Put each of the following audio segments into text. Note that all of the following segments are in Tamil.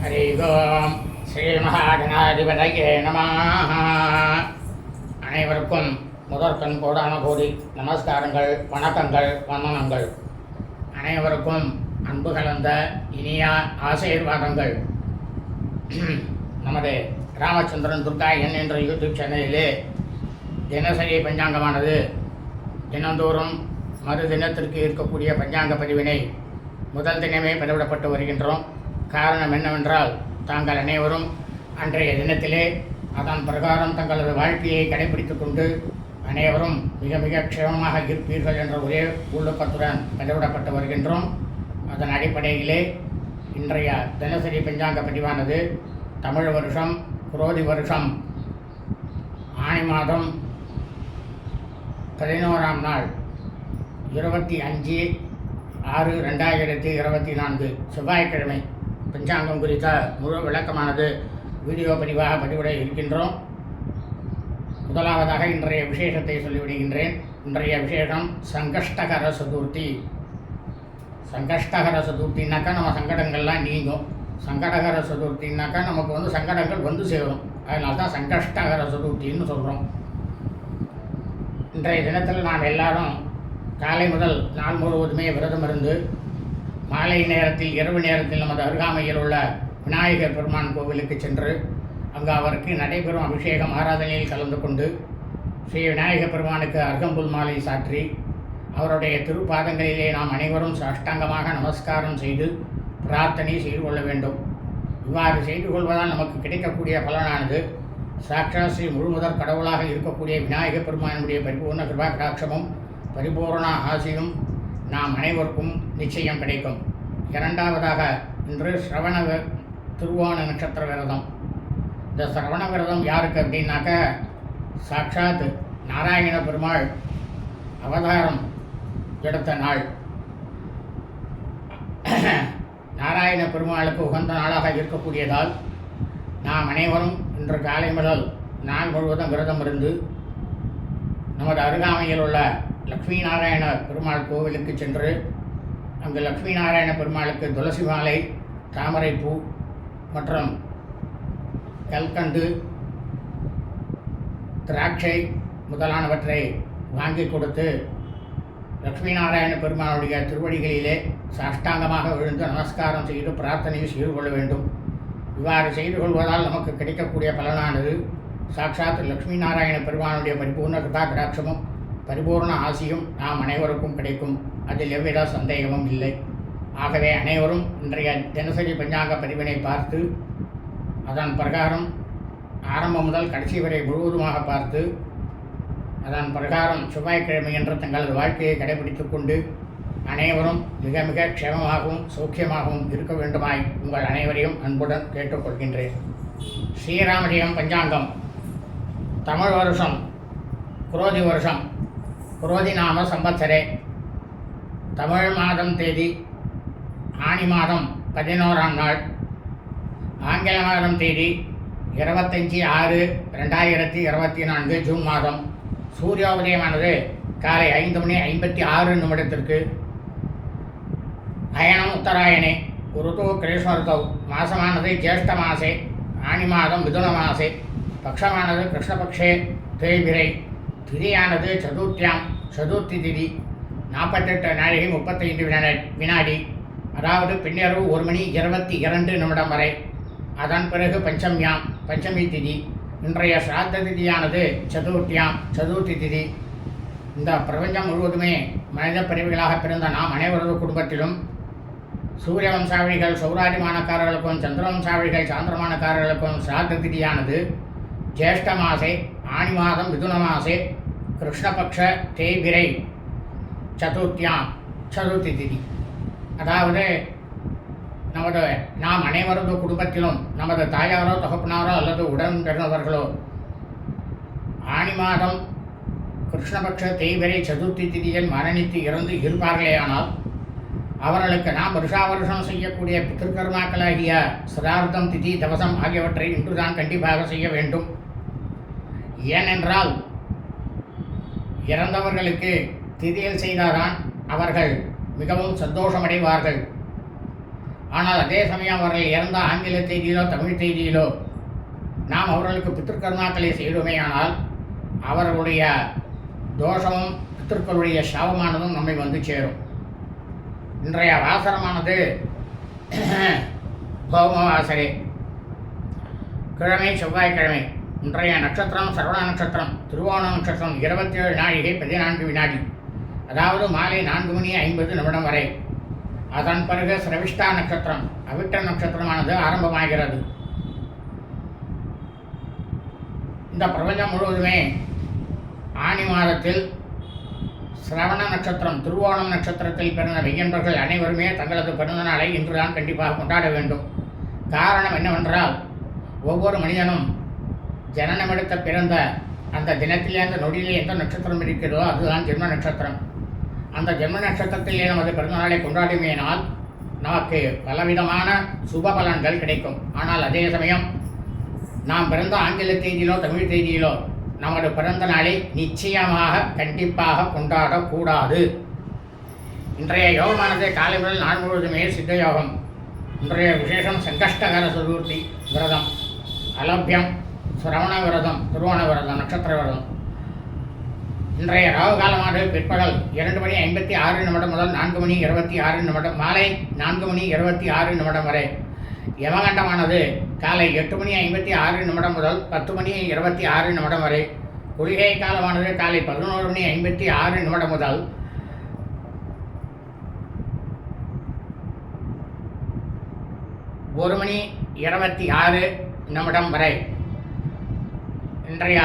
हरि ओम् ஸ்ரீமகாகணாதிபதியே நம அனைவருக்கும் முதற்கண் கோடான கோடி நமஸ்காரங்கள் வணக்கங்கள் வந்தனங்கள் அனைவருக்கும் அன்பு கலந்த இனிய ஆசீர்வாதங்கள் நமது ராமச்சந்திரன் துர்கா என் என்ற யூடியூப் சேனலிலே தினசரி பஞ்சாங்கமானது தினந்தோறும் மறு தினத்திற்கு இருக்கக்கூடிய பஞ்சாங்க பதிவினை முதல் தினமே பதிவிடப்பட்டு வருகின்றோம் காரணம் என்னவென்றால் தாங்கள் அனைவரும் அன்றைய தினத்திலே அதன் பிரகாரம் தங்களது வாழ்க்கையை கடைபிடித்துக் கொண்டு அனைவரும் மிக மிக க்ஷேமமாக இருப்பீர்கள் என்ற ஒரே உள்ளுக்கத்துடன் பதிவிடப்பட்டு வருகின்றோம். அதன் அடிப்படையிலே இன்றைய தினசரி பஞ்சாங்க பதிவானது தமிழ் வருஷம் குரோதி வருஷம் ஆணி மாதம் பதினோராம் நாள் இருபத்தி அஞ்சு ஆறு ரெண்டாயிரத்தி இருபத்தி நான்கு செவ்வாய்க்கிழமை. பஞ்சாங்கம் குறித்த முழு விளக்கமானது வீடியோ பதிவாக பதிவிட இருக்கின்றோம். முதலாவதாக இன்றைய விசேஷத்தை சொல்லிவிடுகின்றேன். இன்றைய விசேஷம் சங்கஷ்டகர சதுர்த்தி. சங்கஷ்டகர சதுர்த்தினாக்கா நம்ம சங்கடங்கள்லாம் நீங்கும். சங்கடகர சதுர்த்தினாக்கா நமக்கு வந்து சங்கடங்கள் வந்து சேரும். அதனால தான் சங்கஷ்டகர சதுர்த்தின்னு சொல்கிறோம் இன்றைய தினத்தில் நாம் எல்லாரும் காலை முதல் நாள் முழுவதுமே விரதம் இருந்து மாலை நேரத்தில் இரவு நேரத்தில் நமது அருகாமையில் உள்ள விநாயகர் பெருமான் கோவிலுக்கு சென்று அங்கு அவருக்கு நடைபெறும் அபிஷேகம் ஆராதனையில் கலந்து கொண்டு ஸ்ரீ விநாயகர் பெருமானுக்கு அர்கம்புல் மாலை சாற்றி அவருடைய திருப்பாதங்களிலே நாம் அனைவரும் சாஷ்டாங்கமாக நமஸ்காரம் செய்து பிரார்த்தனை செய்து கொள்ள வேண்டும். இவ்வாறு செய்து கொள்வதால் நமக்கு கிடைக்கக்கூடிய பலனானது சாட்சா ஸ்ரீ முழுமுதற் கடவுளாக இருக்கக்கூடிய விநாயகப் பெருமானுடைய பரிபூர்ண கிருபா கடாட்சமும் பரிபூரண ஆசையும் நாம் அனைவருக்கும் நிச்சயம் கிடைக்கும். இரண்டாவதாக இன்று ஸ்ரவண வி- திருவோண நட்சத்திர விரதம். இந்த சிரவண விரதம் யாருக்கு அப்படின்னாக்க சாட்சாத் நாராயண பெருமாள் அவதாரம் எடுத்த நாள். நாராயண பெருமாளுக்கு உகந்த நாளாக இருக்கக்கூடியதால் நாம் அனைவரும் இன்று காலை முதல் நாள் முழுவதும் விரதம் இருந்து நமது அருகாமையில் உள்ள லக்ஷ்மி நாராயண பெருமாள் கோவிலுக்கு சென்று அங்கு லக்ஷ்மி நாராயண பெருமாளுக்கு துளசி மாலை தாமரைப்பூ மற்றும் கல்கண்டு திராட்சை முதலானவற்றை வாங்கி கொடுத்து லக்ஷ்மி நாராயண பெருமாளுடைய திருவடிகளிலே சாஷ்டாங்கமாக விழுந்து நமஸ்காரம் செய்து பிரார்த்தனையும் செய்து கொள்ள வேண்டும். இவ்வாறு செய்து கொள்வதால் நமக்கு கிடைக்கக்கூடிய பலனானது சாட்சாத் லக்ஷ்மி நாராயண பெருமானுடைய பரிபூர்ண கிருபா கடாட்சமும் பரிபூர்ண ஆசியும் நாம் அனைவருக்கும் கிடைக்கும். அதில் எவ்வித சந்தேகமும் இல்லை. ஆகவே அனைவரும் இன்றைய தினசரி பஞ்சாங்க பதிவினை பார்த்து அதன் பிரகாரம் ஆரம்பம் முதல் கடைசி வரை முழுவதுமாக பார்த்து அதன் பிரகாரம் செவ்வாய்க்கிழமை என்ற தங்களது வாழ்க்கையை கடைபிடித்துக் கொண்டு அனைவரும் மிக மிக க்ஷேமமாகவும் சௌக்கியமாகவும் இருக்க வேண்டுமாய் உங்கள் அனைவரையும் அன்புடன் கேட்டுக்கொள்கின்றேன். ஸ்ரீராமஜெயம் பஞ்சாங்கம். தமிழ் வருஷம் குரோதி வருஷம். குரோதி நாம சம்பத்சரே. தமிழ் மாதம் தேதி ஆனி மாதம் பதினோராம் நாள். ஆங்கில மாதம் தேதி இருபத்தஞ்சி ஆறு ரெண்டாயிரத்தி இருபத்தி நான்கு ஜூன் மாதம். சூரியோதயமானது காலை ஐந்து மணி ஐம்பத்தி ஆறு நிமிடத்திற்கு. அயனம் உத்தராயணே ருது கிருஷ்ணர்தவ் மாசமானது ஜேஷ்ட மாசே ஆனி மாதம் மிதுன மாசே பக்ஷமானது கிருஷ்ணபக்ஷே தேய்பிரை. திதியானது சதுர்த்தியாம் சதுர்த்தி திதி நாற்பத்தெட்டு நாழிகை முப்பத்தைந்து வினாடி வினாடி. அதாவது பின்னரவு ஒரு மணி இருபத்தி இரண்டு நிமிடம் வரை. அதன் பிறகு பஞ்சம்யாம் பஞ்சமி திதி. இன்றைய சிராத்த திதியானது சதுர்த்தியாம் சதுர்த்தி திதி. இந்த பிரபஞ்சம் முழுவதுமே மனித பிரிவுகளாக பிறந்த நாம் அனைவரது குடும்பத்திலும் சூரிய வம்சாவளிகள் சௌராதிமானக்காரர்களுக்கும் சந்திர வம்சாவளிகள் சாந்திரமானக்காரர்களுக்கும் சிராத்த திதியானது ஜேஷ்ட மாசை ஆணி மாதம் மிதுன மாசே கிருஷ்ணபக்ஷ தேய்பிரை சதுர்த்தியாம் சதுர்த்தி திதி அதாவது நமது நாம் அனைவரது குடும்பத்திலும் நமது தாயாரோ தகப்பனாரோ அல்லது உடன் பிறந்தவர்களோ ஆணி மாதம் கிருஷ்ணபக்ஷ தேய்வரை சதுர்த்தி திதியில் மரணித்து இறந்து இருப்பார்களேயானால் அவர்களுக்கு நாம் வருஷா வருஷம் செய்யக்கூடிய பித்திருக்கர்மாக்களாகிய சிரார்த்தம் திதி தவசம் ஆகியவற்றை இன்றுதான் கண்டிப்பாக செய்ய வேண்டும். ஏனென்றால் இறந்தவர்களுக்கு திதியில் செய்தாதான் அவர்கள் மிகவும் சந்தோஷமடைவார்கள். ஆனால் அதே சமயம் அவர்கள் இறந்த ஆங்கில செய்தியிலோ தமிழ் செய்தியிலோ நாம் அவர்களுக்கு பித்திருக்கருணாக்களை செய்துமேயானால் அவர்களுடைய தோஷமும் பித்திருக்களுடைய சாபமானதும் நம்மை வந்து சேரும். இன்றைய வாசரமானது பௌமவாசரே கிழமை செவ்வாய்க்கிழமை. இன்றைய நட்சத்திரம் சரவண நட்சத்திரம் திருவோண நட்சத்திரம் இருபத்தி ஏழு நாழிகை பதினான்கு வினாடி. அதாவது மாலை நான்கு மணி ஐம்பது நிமிடம் வரை. அதன் பிறகு சிரவிஷ்டா நட்சத்திரம் அவிட்ட நட்சத்திரமானது ஆரம்பமாகிறது. இந்த பிரபஞ்சம் முழுவதுமே ஆனி மாதத்தில் சிரவண நட்சத்திரம் திருவோணம் நட்சத்திரத்தில் பிறந்த மெய்யன்பர்கள் அனைவருமே தங்களது பிறந்த நாளை இன்றுதான் கண்டிப்பாக கொண்டாட வேண்டும். காரணம் என்னவென்றால் ஒவ்வொரு மனிதனும் ஜனனமெடுத்த பிறந்த அந்த தினத்திலே அந்த நொடியிலே எந்த நட்சத்திரம் இருக்கிறதோ அதுதான் ஜென்ம நட்சத்திரம். அந்த ஜென்ம நட்சத்திரத்திலே நமது பிறந்தநாளை கொண்டாடுமேனால் நமக்கு பலவிதமான சுப பலன்கள் கிடைக்கும். ஆனால் அதே சமயம் நாம் பிறந்த ஆங்கில தேதியிலோ தமிழ் தேதியிலோ நமது பிறந்த நாளை நிச்சயமாக கண்டிப்பாக கொண்டாடக்கூடாது. இன்றைய யோகமானது காலை முதல் நாள் முழுவதுமே சித்த யோகம் இன்றைய விசேஷம் சங்கஷ்டகர சதுர்த்தி விரதம். அலபியம். சிரவண விரதம் திருவோண விரதம் நட்சத்திர விரதம் இன்றைய ராகு காலமானது பிற்பகல் இரண்டு மணி ஐம்பத்தி ஆறு நிமிடம் முதல் நான்கு மணி இருபத்தி ஆறு நிமிடம் மாலை நான்கு மணி இருபத்தி ஆறு நிமிடம் வரை. யமகண்டமானது காலை எட்டு மணி ஐம்பத்தி ஆறு நிமிடம் முதல் பத்து மணி இருபத்தி ஆறு நிமிடம் வரை. குளிகை காலமானது காலை பதினோரு மணி ஐம்பத்தி ஆறு நிமிடம் முதல் ஒரு மணி இருபத்தி ஆறு நிமிடம் வரை. இன்றைய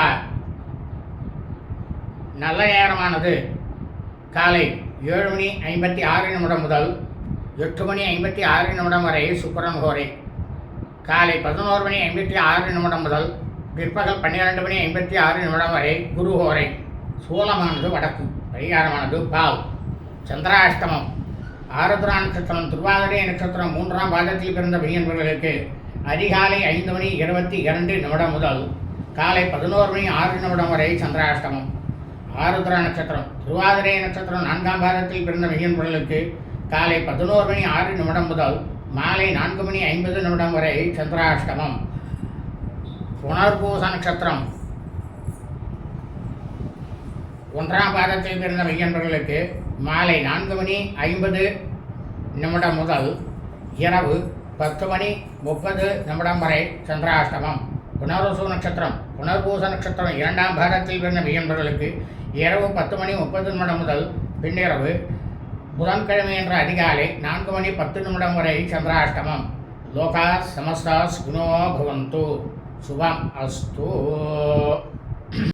நல்ல நேரமானது. காலை ஏழு மணி ஐம்பத்தி ஆறு நிமிடம் முதல் எட்டு மணி ஐம்பத்தி ஆறு நிமிடம் வரை சுக்கரன் கோரை. காலை பதினோரு மணி ஐம்பத்தி ஆறு நிமிடம் முதல் பிற்பகல் பன்னிரெண்டு மணி ஐம்பத்தி ஆறு நிமிடம் வரை குரு ஹோரை சூலமானது வடக்கு பரிகாரமானது பால். சந்திராஷ்டமம். ஆருத்ரா நட்சத்திரம் திருவாதிரை நட்சத்திரம் மூன்றாம் பாதத்தில் பிறந்த பையன்களுக்கு அதிகாலை ஐந்து மணி இருபத்தி இரண்டு நிமிடம் முதல் காலை பதினோரு மணி ஆறு நிமிடம் வரை சந்திராஷ்டமம். ஆருத்ரா நட்சத்திரம். திருவாதிரை நட்சத்திரம் நான்காம் பாதத்தில் பிறந்த மெய்யன்பர்களுக்கு காலை பதினோரு மணி ஆறு நிமிடம் முதல் மாலை நான்கு மணி ஐம்பது நிமிடம் வரை சந்திராஷ்டமம். புனர்பூச நட்சத்திரம். ஒன்றாம் பாதத்தில் பிறந்த மெய்யன்பர்களுக்கு மாலை நான்கு மணி ஐம்பது நிமிடம் முதல் இரவு பத்து மணி முப்பது நிமிடம் வரை சந்திராஷ்டமம். புனர்வசு நட்சத்திரம். புனர்பூச நட்சத்திரம் இரண்டாம் பாகத்தில் பிறந்த மெய்யன்பர்களுக்கு இரவு பத்து மணி முப்பது நிமிடம் முதல் பின்னிரவு புதன்கிழமை என்ற அதிகாலை நான்கு மணி பத்து நிமிடம் வரை சந்திராஷ்டமம். லோகா சமஸ்தாஸ் சுனோ பவந்து. சுபம் அஸ்து.